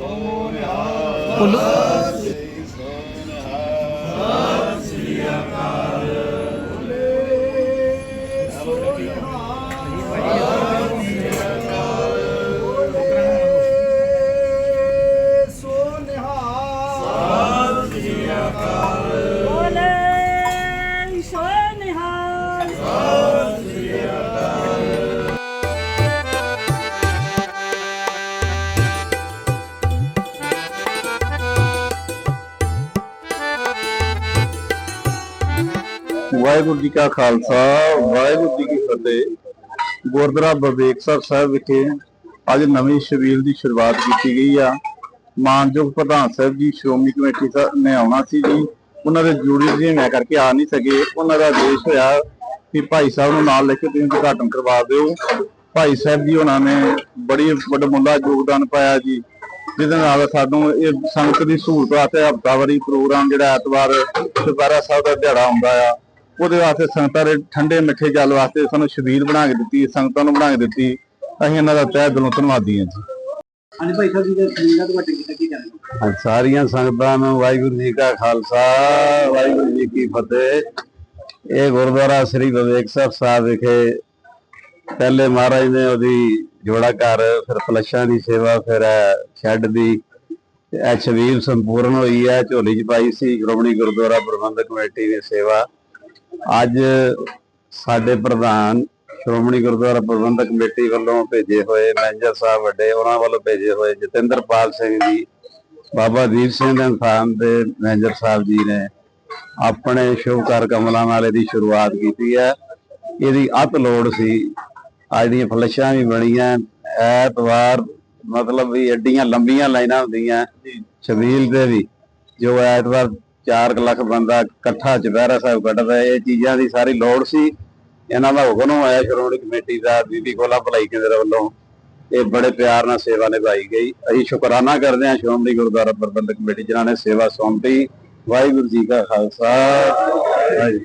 ਬੋਲੇ। ਵਾਹਿਗੁਰੂ ਜੀ ਕਾ ਖਾਲਸਾ, ਵਾਹਿਗੁਰੂ ਜੀ ਕੀ ਫਤਿਹ। ਗੁਰਦੁਆਰਾ ਬਵੇਕਸਰ ਸਾਹਿਬ ਵਿਖੇ ਅੱਜ ਨਵੀਂ ਸ਼ਬੀਲ ਦੀ ਸ਼ੁਰੂਆਤ ਕੀਤੀ ਗਈ ਆ। ਮਾਨਯੋਗ ਪ੍ਰਧਾਨ ਸਾਹਿਬ ਜੀ, ਸ਼੍ਰੋਮਣੀ ਕਮੇਟੀ ਨੇ ਆਉਣਾ ਸੀ ਜੀ। ਉਹਨਾਂ ਦੇ ਜੂਰੀ ਜੀ ਮੈਂ ਕਰਕੇ ਆ ਨਹੀਂ ਸਕੇ। ਉਹਨਾਂ ਦਾ ਆਦੇਸ਼ ਹੋਇਆ ਕਿ ਭਾਈ ਸਾਹਿਬ ਨੂੰ ਨਾਲ ਲੈ ਕੇ ਤੁਸੀਂ ਉਦਘਾਟਨ ਕਰਵਾ ਦਿਓ। ਭਾਈ ਸਾਹਿਬ ਜੀ ਉਹਨਾਂ ਨੇ ਬੜੀ ਵੱਡਾ ਵੱਡਮੁੱਲਾ ਯੋਗਦਾਨ ਪਾਇਆ ਜੀ। ਜਿਹਦੇ ਨਾਲ ਸਾਨੂੰ ਇਹ ਸੰਗਤ ਦੀ ਸਹੂਲਤ ਵਾਸਤੇ ਹਫ਼ਤਾਵਾਰੀ ਪ੍ਰੋਗਰਾਮ ਜਿਹੜਾ ਐਤਵਾਰ ਚੁਪਹਿਰਾ ਸਾਹਿਬ ਦਾ ਦਿਹਾੜਾ ਆਉਂਦਾ ਆ। ਉਹਦੇ ਵਾਸਤੇ ਸੰਗਤਾਂ ਦੇ ਠੰਡੇ ਮਿੱਠੇ ਜਲ ਵਾਸਤੇ ਸਾਨੂੰ ਛਬੀਲ ਬਣਾ ਕੇ ਦਿੱਤੀ ਸੰਗਤਾਂ ਨੂੰ ਬਣਾ ਕੇ ਦਿੱਤੀ। ਅਸੀਂ ਇਹਨਾਂ ਦਾ ਤਹਿ ਦਿਲੋਂ ਧੰਨਵਾਦੀ ਹਾਂ ਜੀ। ਹਾਂਜੀ ਭਾਈ ਸਾਹਿਬ ਜੀ ਦੇ ਸਲੀਲਾ ਤੁਹਾਡੇ ਕਿਤੇ ਕੀ ਕਹਿਣਾ? ਅੱਜ ਸਾਰੀਆਂ ਸੰਗਤਾਂ ਨੂੰ ਵਾਹਿਗੁਰੂ ਜੀ ਕਾ ਖਾਲਸਾ ਵਾਹਿਗੁਰੂ ਜੀ ਕੀ ਫਤਿਹ। ਇਹ ਗੁਰਦੁਆਰਾ ਸ੍ਰੀ ਵਿਵੇਕ ਸਾਹਿਬ ਵਿਖੇ ਪਹਿਲੇ ਮਹਾਰਾਜ ਨੇ ਉਹਦੀ ਜੋੜਾ ਘਰ ਫਿਰ ਫਲਸ਼ਾਂ ਦੀ ਸੇਵਾ ਫਿਰ ਸ਼ੈੱਡ ਦੀ ਇਹ ਛਬੀਲ ਸੰਪੂਰਨ ਹੋਈ ਹੈ ਝੋਲੀ ਚ ਪਾਈ ਸੀ ਸ਼੍ਰੋਮਣੀ ਗੁਰਦੁਆਰਾ ਪ੍ਰਬੰਧਕ ਕਮੇਟੀ ਦੀ ਸੇਵਾ। ਅੱਜ ਸਾਡੇ ਪ੍ਰਧਾਨ ਸ਼੍ਰੋਮਣੀ ਗੁਰਦੁਆਰਾ ਪ੍ਰਬੰਧਕ ਕਮੇਟੀ ਵੱਲੋਂ ਭੇਜੇ ਹੋਏ ਮੈਨੇਜਰ ਸਾਹਿਬ ਵੱਡੇ ਉਹਨਾਂ ਵੱਲੋਂ ਭੇਜੇ ਹੋਏ ਜਤਿੰਦਰਪਾਲ ਸਿੰਘ ਜੀ ਬਾਬਾ ਦੀਪ ਸਿੰਘ ਦੇ ਇਨਸਾਨ ਦੇ ਮੈਨੇਜਰ ਸਾਹਿਬ ਜੀ ਨੇ ਆਪਣੇ ਸ਼ੁਭਕਾਰ ਕਮਲਾਂ ਨਾਲ ਇਹਦੀ ਸ਼ੁਰੂਆਤ ਕੀਤੀ ਹੈ। ਇਹਦੀ ਅਤ ਲੋੜ ਸੀ। ਅੱਜ ਦੀਆਂ ਫਲਸ਼ਾਂ ਵੀ ਬਣੀਆਂ। ਐਤਵਾਰ ਮਤਲਬ ਵੀ ਐਡੀਆਂ ਲੰਬੀਆਂ ਲਾਈਨਾਂ ਹੁੰਦੀਆਂ। ਛਬੀਲ ਦੇ ਵੀ। ਜੋ ਐਤਵਾਰ 4 ਲੱਖ ਬੰਦਾ ਇਕੱਠਾ ਚੁਪਹਿਰਾ ਸਾਹਿਬ ਕੱਢਦਾ ਇਹ ਚੀਜ਼ਾਂ ਦੀ ਸਾਰੀ ਲੋੜ ਸੀ। ਇਹਨਾਂ ਦਾ ਹੁਕਮ ਆਇਆ ਸ਼੍ਰੋਮਣੀ ਕਮੇਟੀ ਦਾ, ਬੀਬੀ ਕੋਲਾ ਭਲਾਈ ਕੇਂਦਰ ਵੱਲੋਂ। ਇਹ ਬੜੇ ਪਿਆਰ ਨਾਲ ਸੇਵਾ ਨਿਭਾਈ ਗਈ। ਅਸੀਂ ਸ਼ੁਕਰਾਨਾ ਕਰਦੇ ਹਾਂ ਸ਼੍ਰੋਮਣੀ ਗੁਰਦੁਆਰਾ ਪ੍ਰਬੰਧਕ ਕਮੇਟੀ, ਜਿਨ੍ਹਾਂ ਨੇ ਸੇਵਾ ਸੌਂਪੀ। ਵਾਹਿਗੁਰੂ ਜੀ ਕਾ ਖਾਲਸਾ। ਵਾਹਿਗੁਰੂ